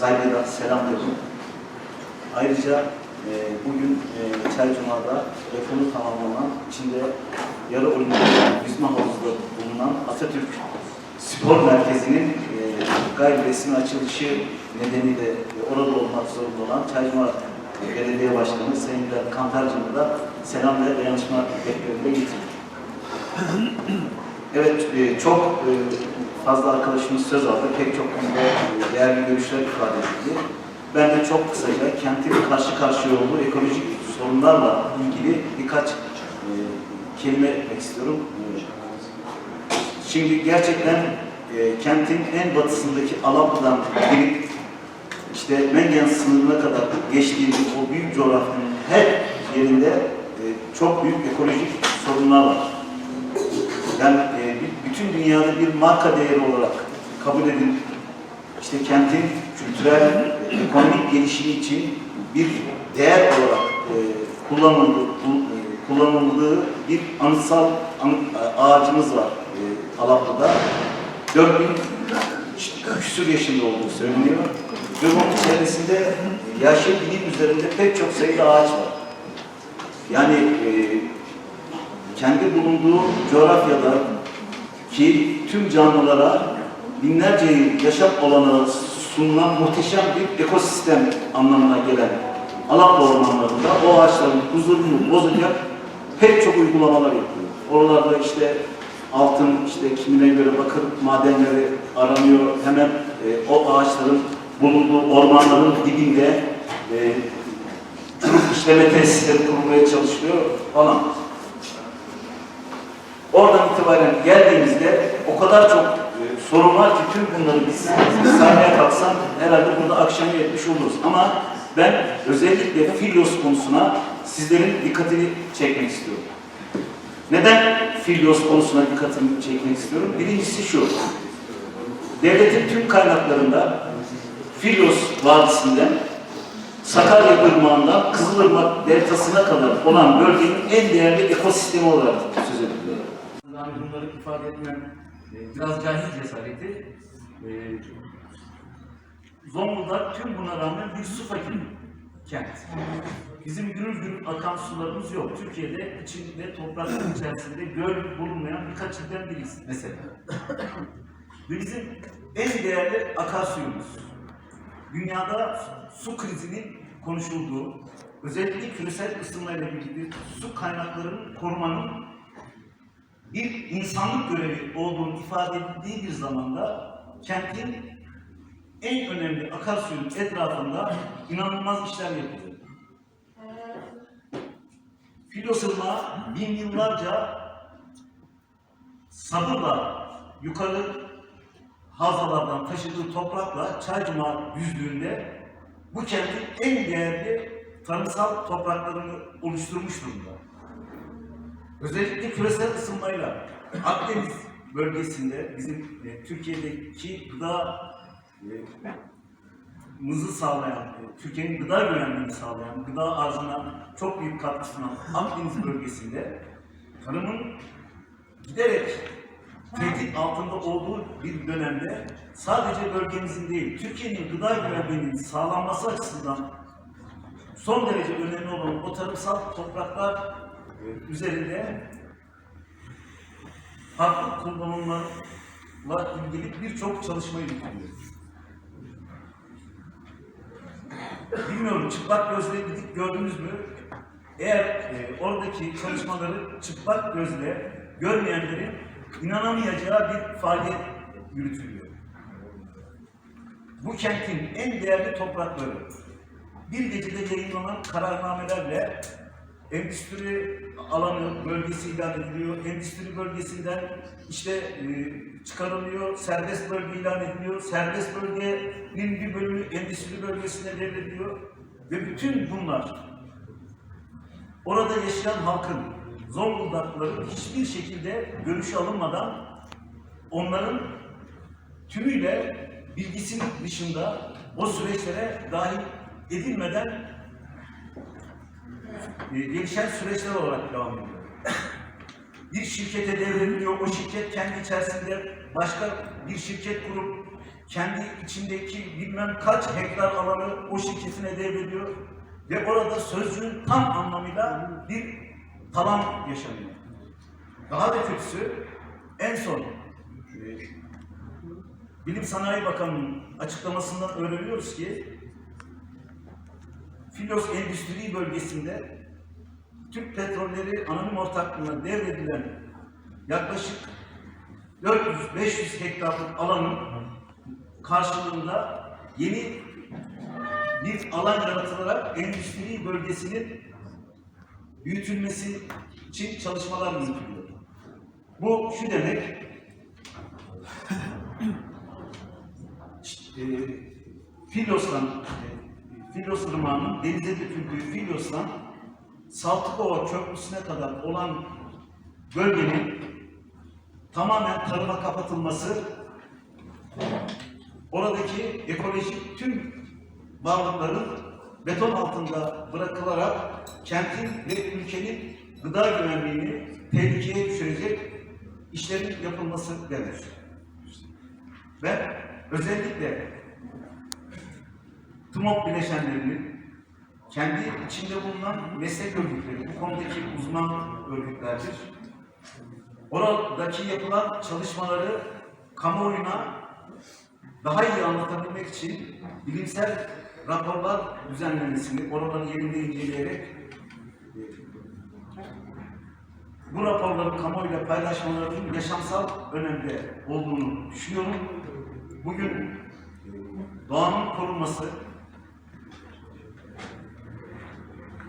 saygıyla selamlıyorum. Ayrıca e, bugün e, Çaycuma'da reformu tamamlanan, içinde yarı olimpiyat yüzme havuzunda bulunan Atatürk Spor Merkezi'nin e, gayri resmi açılışı nedeniyle e, orada olmak zorunda olan Çaycuma Belediye Başkanı Sayın Bülent Kantarcı'nı da selam ve dayanışma beklerinde getirdim. Evet, e, çok e, fazla arkadaşımız söz aldı. Pek çok konuda e, değerli görüşler ifade edildi. Ben de çok kısaca kentin karşı karşıya olduğu ekolojik sorunlarla ilgili birkaç e, kelime etmek istiyorum. E, Şimdi gerçekten e, kentin en batısındaki Alaplı'dan girip işte Mengen sınırına kadar geçtiğimiz o büyük coğrafyanın her yerinde e, çok büyük ekolojik sorunlar var. Yani dünyada bir marka değeri olarak kabul edilip işte kentin kültürel, ekonomik gelişimi için bir değer olarak e, kullanıldığı, e, kullanıldığı bir anıtsal an- e, ağacımız var e, Alaplı'da. 4000 küsur yaşında olduğu söyleniyor. Ve bunun içerisinde yaşlı bilim üzerinde pek çok sayıda ağaç var. Yani e, kendi bulunduğu coğrafyada ki tüm canlılara binlerce yıl yaşam olanağı sunulan muhteşem bir ekosistem anlamına gelen Alaplı ormanlarında o ağaçların huzurunu bozacak pek çok uygulamalar yapıyor. Oralarda işte altın, işte kimine göre bakır madenleri aranıyor. Hemen e, o ağaçların bulunduğu ormanların dibinde e, işleme tesisleri kurulmaya çalışılıyor falan. Oradan itibaren geldiğimizde o kadar çok e, sorun var ki tüm bunları biz saymaya kalksam herhalde burada akşam yetmiş oluruz. Ama ben özellikle Filyos konusuna sizlerin dikkatini çekmek istiyorum. Neden Filyos konusuna dikkatimi çekmek istiyorum? Birincisi şu. Devletin tüm kaynaklarında Filyos Vadisi'nden Sakarya Irmağı'ndan Kızılırmak Deltası'na kadar olan bölgenin en değerli ekosistemi olarak bunları ifade etmem e, biraz cahil cesareti. E, Zonguldak tüm buna rağmen bir su fakiri kent. Bizim gürül gürül akan sularımız yok. Türkiye'de içinde toprakların içerisinde göl bulunmayan birkaç ilden biriyiz mesela. Bizim en değerli akarsuyumuz. Dünyada su krizinin konuşulduğu, özellikle küresel ısınmayla ilgili su kaynaklarının korumanın bir insanlık görevi olduğunu ifade edildiği bir zamanda kentin en önemli akarsuyun etrafında inanılmaz işler yapılıyor. Filos Irmağı bin yıllarca sabırla yukarı havzalardan taşıdığı toprakla Çaycuma düzlüğünde bu kentin en değerli tarımsal topraklarını oluşturmuş durumda. Özellikle küresel ısınmayla Akdeniz bölgesinde bizim e, Türkiye'deki gıda e, mızı sağlayan, e, Türkiye'nin gıda güvenliğini sağlayan, gıda arzına çok büyük katkı sunan Akdeniz bölgesinde tarımın giderek tehdit altında olduğu bir dönemde sadece bölgemizin değil, Türkiye'nin gıda güvenliğinin sağlanması açısından son derece önemli olan o tarımsal topraklar üzerinde farklı kullanımlarla ilgili birçok çalışma yürütülüyor. Bilmiyorum çıplak gözle gidip gördünüz mü? Eğer e, oradaki çalışmaları çıplak gözle görmeyenlerin inanamayacağı bir faaliyet yürütülüyor. Bu kentin en değerli toprakları bir gecede yayınlanan kararnamelerle endüstri alanı bölgesi ilan ediliyor. Endüstri bölgesinden işte e, çıkarılıyor, serbest bölge ilan ediliyor. Serbest bölgenin bir bölümü endüstri bölgesine devrediliyor. Ve bütün bunlar orada yaşayan halkın, Zonguldaklıların hiçbir şekilde görüşü alınmadan onların tümüyle bilgisinin dışında o süreçlere dahil edilmeden e, gelişen süreçler olarak devam ediyor. Bir şirkete devrediliyor, o şirket kendi içerisinde başka bir şirket kurup kendi içindeki bilmem kaç hektar alanı o şirketine devrediyor ve orada sözcüğün tam anlamıyla bir talan yaşanıyor. Daha da kötüsü en son e, Bilim Sanayi Bakanı'nın açıklamasından öğreniyoruz ki Filos Endüstri Bölgesi'nde Türk Petrolleri Anonim Ortaklığı'na devredilen yaklaşık 400-500 hektarlık alanın karşılığında yeni bir alan yaratılarak endüstri bölgesinin büyütülmesi için çalışmalar yürütülüyor. Bu şu demek, e, Filyos'tan, Filyos Irmağı'nın denize döküldüğü Filyos'tan Saltıkova Köprüsü'ne kadar olan bölgenin tamamen tarıma kapatılması, oradaki ekolojik tüm varlıkların beton altında bırakılarak kentin ve ülkenin gıda güvenliğini tehlikeye düşürecek işlerin yapılması denir. Ve özellikle TMOP bileşenlerinin kendi içinde bulunan meslek örgütleri, bu konudaki uzman örgütlerdir. Oradaki yapılan çalışmaları kamuoyuna daha iyi anlatabilmek için bilimsel raporlar düzenlenmesini, oraları yerinde inceleyerek bu raporları kamuoyuyla paylaşmalarının yaşamsal önemde olduğunu düşünüyorum. Bugün doğanın korunması,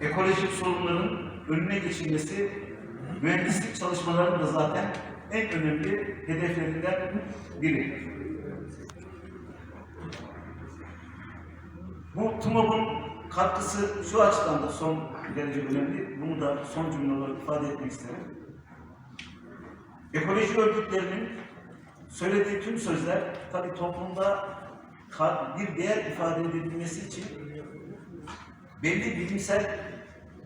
ekolojik sorunların önüne geçilmesi, mühendislik çalışmalarının zaten en önemli hedeflerinden biri. Bu TUMOB'un katkısı şu açıdan da son derece önemli. Bunu da son cümle olarak ifade etmek isterim. Ekoloji örgütlerinin söylediği tüm sözler tabii toplumda bir değer ifade edilmesi için belli bilimsel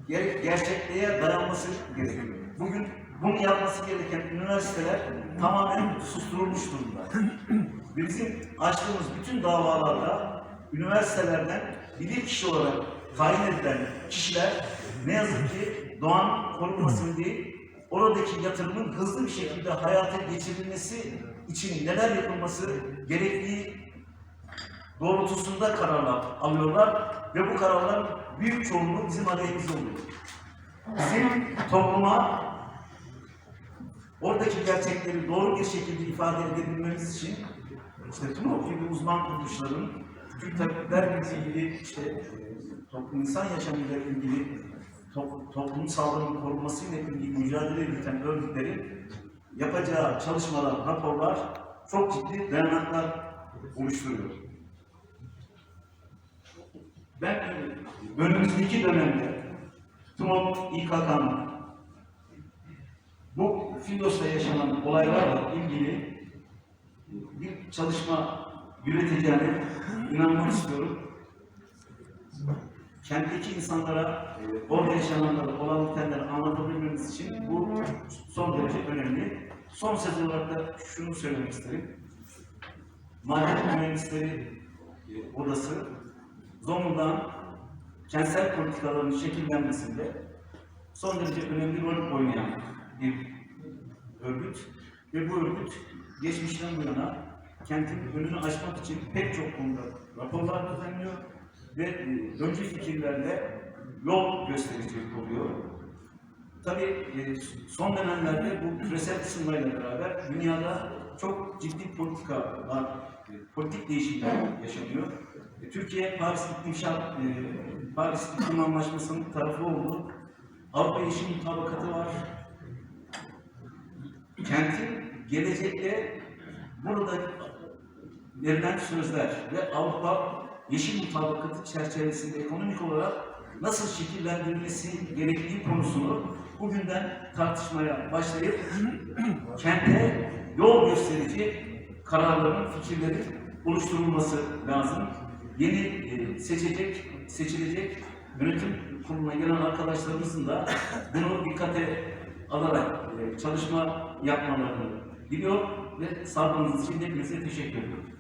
ger- gerçekliğe dayanması gerekiyor. Bugün bunu yapması gereken üniversiteler tamamen susturulmuş durumda. Bizim açtığımız bütün davalarda üniversitelerden bilir kişi olarak tayin edilen kişiler ne yazık ki doğanın korunmasını değil, oradaki yatırımın hızlı bir şekilde hayata geçirilmesi için neler yapılması gerektiği doğrultusunda kararlar alıyorlar ve bu kararların büyük çoğunluğu bizim aleyhimize oluyor. Bizim topluma oradaki gerçekleri doğru bir şekilde ifade edebilmemiz için işte TUMOP gibi uzman kuruluşların Türk tabipler gibi işte toplum insan yaşamıyla ilgili top, toplum sağlığının korunmasıyla ilgili mücadele yürüten örgütlerin yapacağı çalışmalar, raporlar çok ciddi dayanaklar oluşturuyor. Ben önümüzdeki dönemde TUMOP İKK'nın bu Findos'ta yaşanan olaylarla ilgili bir çalışma yürüteceğine inanmak istiyorum. Kentteki insanlara, e, orada yaşananları, olan bitenleri anlatabilmemiz için bu son derece önemli. Son söz olarak da şunu söylemek isterim. Maden Mühendisleri e, Odası, Zonguldak'ın kentsel politikalarının şekillenmesinde son derece önemli rol oynayan bir örgüt ve bu örgüt geçmişten bu yana kentin önünü açmak için pek çok konuda raporlar düzenliyor ve e, öncü fikirlerle yol gösterici oluyor. Tabii e, son dönemlerde bu küresel ısınmayla beraber dünyada çok ciddi politikalar, e, politik değişimler yaşanıyor. Türkiye Paris İklim Paris İklim Anlaşması'nın tarafı oldu. Avrupa Yeşil Mutabakatı var. Kentin gelecekte burada verilen sözler ve Avrupa Yeşil Mutabakatı çerçevesinde ekonomik olarak nasıl şekillendirilmesi gerektiği konusunu bugünden tartışmaya başlayıp kente yol gösterici kararların, fikirlerin oluşturulması lazım. Yeni e, seçecek, seçilecek yönetim kuruluna gelen arkadaşlarımızın da bunu dikkate alarak e, çalışma yapmalarını diliyor ve sabrınız için hepinize teşekkür ediyorum.